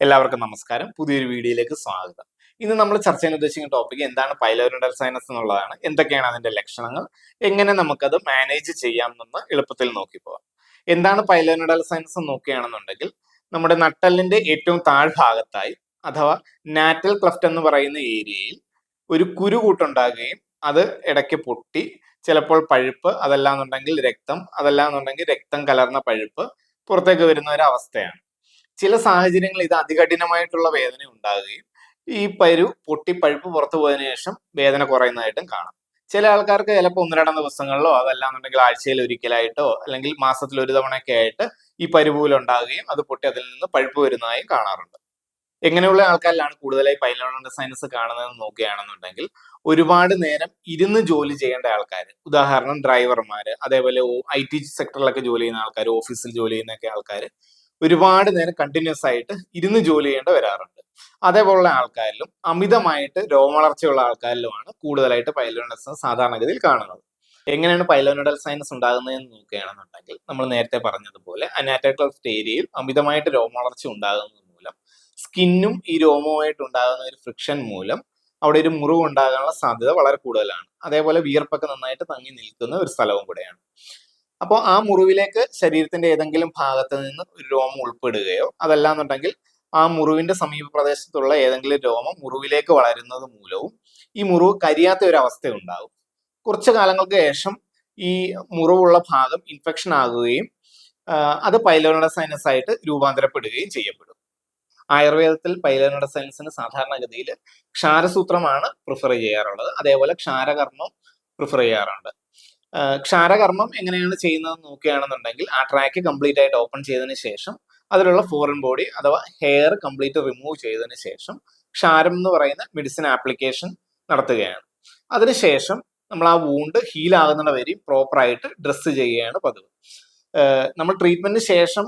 എല്ലാവർക്കും നമസ്കാരം. പുതിയൊരു വീഡിയോയിലേക്ക് സ്വാഗതം. ഇന്ന് നമ്മൾ ചർച്ച ചെയ്യാൻ ഉദ്ദേശിക്കുന്ന ടോപ്പിക് എന്താണ് പൈലോറിഡൽ സൈനസ് എന്നുള്ളതാണ്. എന്തൊക്കെയാണ് അതിന്റെ ലക്ഷണങ്ങൾ? എങ്ങനെ നമുക്കത് മാനേജ് ചെയ്യാമെന്ന് എളുപ്പത്തിൽ നോക്കി പോവാം. എന്താണ് പൈലോറിഡൽ സൈനസ് എന്ന് നോക്കുകയാണെന്നുണ്ടെങ്കിൽ നമ്മുടെ നട്ടലിന്റെ ഏറ്റവും താഴ്ഭാഗത്തായി അഥവാ നാറ്റൽ ക്ലഫ്റ്റ് എന്ന് പറയുന്ന ഏരിയയിൽ ഒരു കുരു കൂട്ടുണ്ടാകുകയും അത് ഇടയ്ക്ക് പൊട്ടി ചിലപ്പോൾ പഴുപ്പ് അതല്ലാന്നുണ്ടെങ്കിൽ രക്തം അതല്ലാന്നുണ്ടെങ്കിൽ രക്തം കലർന്ന പഴുപ്പ് പുറത്തേക്ക് വരുന്ന ഒരു അവസ്ഥയാണ്. ചില സാഹചര്യങ്ങളിൽ ഇത് അതികഠിനമായിട്ടുള്ള വേദന ഉണ്ടാകുകയും ഈ പരു പൊട്ടി പഴുപ്പ് പുറത്തു പോയതിനു ശേഷം വേദന കുറയുന്നതായിട്ടും കാണാം. ചില ആൾക്കാർക്ക് ചിലപ്പോൾ ഒന്ന് രണ്ട് ദിവസങ്ങളിലോ അതല്ലാന്നുണ്ടെങ്കിൽ ആഴ്ചയിൽ ഒരിക്കലായിട്ടോ അല്ലെങ്കിൽ മാസത്തിൽ ഒരു തവണയൊക്കെ ആയിട്ട് ഈ പരുപൂല ഉണ്ടാകുകയും അത് പൊട്ടി അതിൽ നിന്ന് പഴുപ്പ് വരുന്നതായും കാണാറുണ്ട്. എങ്ങനെയുള്ള ആൾക്കാരിലാണ് കൂടുതലായി പൈലോണിന്റെ സൈനസ് കാണുന്നതെന്ന് നോക്കുകയാണെന്നുണ്ടെങ്കിൽ ഒരുപാട് നേരം ഇരുന്ന് ജോലി ചെയ്യേണ്ട ആൾക്കാർ ഉദാഹരണം ഡ്രൈവർമാർ അതേപോലെ ഐ ടി സെക്ടറിലൊക്കെ ജോലി ചെയ്യുന്ന ആൾക്കാർ ഓഫീസിൽ ജോലി ചെയ്യുന്നൊക്കെ ആൾക്കാർ ഒരുപാട് നേരം കണ്ടിന്യൂസ് ആയിട്ട് ഇരുന്ന് ജോലി ചെയ്യേണ്ട വരാറുണ്ട്. അതേപോലുള്ള ആൾക്കാരിലും അമിതമായിട്ട് രോമവളർച്ചയുള്ള ആൾക്കാരിലുമാണ് കൂടുതലായിട്ട് പൈലോണസ് സാധാരണഗതിയിൽ കാണുന്നത്. എങ്ങനെയാണ് പൈലോനഡൽ സൈനസ് ഉണ്ടാകുന്നതെന്ന് നോക്കുകയാണെന്നുണ്ടെങ്കിൽ നമ്മൾ നേരത്തെ പറഞ്ഞതുപോലെ അനാറ്റക്കൽ ഏരിയയിൽ അമിതമായിട്ട് രോമവളർച്ച ഉണ്ടാകുന്നത് മൂലം സ്കിന്നും ഈ രോമവുമായിട്ട് ഉണ്ടാകുന്ന ഒരു ഫ്രിക്ഷൻ മൂലം അവിടെ ഒരു മുറിവ് ഉണ്ടാകാനുള്ള സാധ്യത വളരെ കൂടുതലാണ്. അതേപോലെ വിയർപ്പൊക്കെ നന്നായിട്ട് തങ്ങി നിൽക്കുന്ന ഒരു സ്ഥലവും കൂടെയാണ്. അപ്പോൾ ആ മുറിവിലേക്ക് ശരീരത്തിന്റെ ഏതെങ്കിലും ഭാഗത്ത് നിന്ന് ഒരു രോമം ഉൾപ്പെടുകയോ അതല്ലാന്നുണ്ടെങ്കിൽ ആ മുറിവിന്റെ സമീപ പ്രദേശത്തുള്ള ഏതെങ്കിലും രോമം മുറിവിലേക്ക് വളരുന്നത് മൂലവും ഈ മുറിവ് കരിയാത്ത ഒരു അവസ്ഥ ഉണ്ടാകും കുറച്ചു കാലങ്ങൾക്ക് ശേഷം ഈ മുറിവുള്ള ഭാഗം ഇൻഫെക്ഷൻ ആകുകയും അത് പൈലോനഡസൈനസ് ആയിട്ട് രൂപാന്തരപ്പെടുകയും ചെയ്യപ്പെടും. ആയുർവേദത്തിൽ പൈലോനഡസൈനസിന് സാധാരണഗതിയിൽ ക്ഷാരസൂത്രമാണ് പ്രിഫർ ചെയ്യാറുള്ളത്. അതേപോലെ ക്ഷാരകർമ്മം പ്രിഫർ ചെയ്യാറുണ്ട്. ക്ഷാരകർമ്മം എങ്ങനെയാണ് ചെയ്യുന്നത് നോക്കുകയാണെന്നുണ്ടെങ്കിൽ ആ ട്രാക്ക് കംപ്ലീറ്റ് ആയിട്ട് ഓപ്പൺ ചെയ്തതിന് ശേഷം അതിലുള്ള ഫോറിൻ ബോഡി അഥവാ ഹെയർ കംപ്ലീറ്റ് റിമൂവ് ചെയ്തതിന് ശേഷം ക്ഷാരം എന്ന് പറയുന്ന മെഡിസിൻ ആപ്ലിക്കേഷൻ നടത്തുകയാണ്. അതിനുശേഷം നമ്മൾ ആ വൂണ്ട് ഹീൽ ആകുന്ന വരെയും പ്രോപ്പറായിട്ട് ഡ്രസ്സ് ചെയ്യുകയാണ് പതിവ്. നമ്മൾ ട്രീറ്റ്മെന്റിന് ശേഷം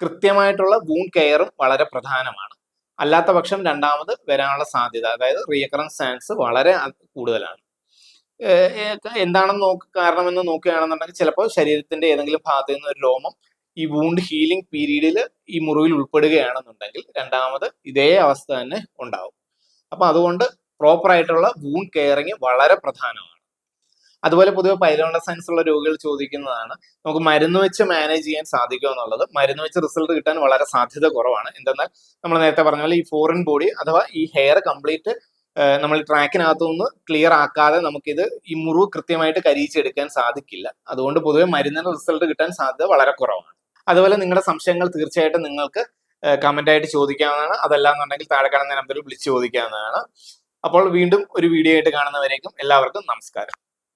കൃത്യമായിട്ടുള്ള വൂണ്ട് കെയറും വളരെ പ്രധാനമാണ്. അല്ലാത്ത പക്ഷം രണ്ടാമത് വരാനുള്ള സാധ്യത അതായത് റീഅക്കറൻസ് ചാൻസ് വളരെ കൂടുതലാണ്. എന്താണെന്ന് നോക്ക് കാരണമെന്ന് നോക്കുകയാണെന്നുണ്ടെങ്കിൽ ചിലപ്പോൾ ശരീരത്തിന്റെ ഏതെങ്കിലും ഭാഗത്ത് നിന്ന് ഒരു രോമം ഈ വൂണ്ട് ഹീലിംഗ് പീരീഡിൽ ഈ മുറിവിൽ ഉൾപ്പെടുകയാണെന്നുണ്ടെങ്കിൽ രണ്ടാമത് ഇതേ അവസ്ഥ തന്നെ ഉണ്ടാവും. അപ്പൊ അതുകൊണ്ട് പ്രോപ്പർ ആയിട്ടുള്ള വൂണ്ട് കെയറിങ് വളരെ പ്രധാനമാണ്. അതുപോലെ പൊതുവെ പൈലോണ സയൻസ് ഉള്ള രോഗികൾ ചോദിക്കുന്നതാണ് നമുക്ക് മരുന്ന് വെച്ച് മാനേജ് ചെയ്യാൻ സാധിക്കുമോ എന്നുള്ളത്? മരുന്ന് വെച്ച് റിസൾട്ട് കിട്ടാൻ വളരെ സാധ്യത കുറവാണ്. എന്തെന്നാൽ നമ്മൾ നേരത്തെ പറഞ്ഞ പോലെ ഈ ഫോറിൻ ബോഡി അഥവാ ഈ ഹെയർ കംപ്ലീറ്റ് നമ്മൾ ട്രാക്കിനകത്തു നിന്ന് ക്ലിയർ ആക്കാതെ നമുക്കിത് ഈ മുറിവ് കൃത്യമായിട്ട് കരിയിച്ചെടുക്കാൻ സാധിക്കില്ല. അതുകൊണ്ട് പൊതുവെ മരുന്നിന് റിസൾട്ട് കിട്ടാൻ സാധ്യത വളരെ കുറവാണ്. അതുപോലെ നിങ്ങളുടെ സംശയങ്ങൾ തീർച്ചയായിട്ടും നിങ്ങൾക്ക് കമന്റ് ആയിട്ട് ചോദിക്കാവുന്നതാണ്. അതല്ലാന്നുണ്ടെങ്കിൽ താഴെ കാണുന്ന നമ്പറിൽ വിളിച്ച് ചോദിക്കാവുന്നതാണ്. അപ്പോൾ വീണ്ടും ഒരു വീഡിയോ ആയിട്ട് കാണുന്നവരേക്കും എല്ലാവർക്കും നമസ്കാരം.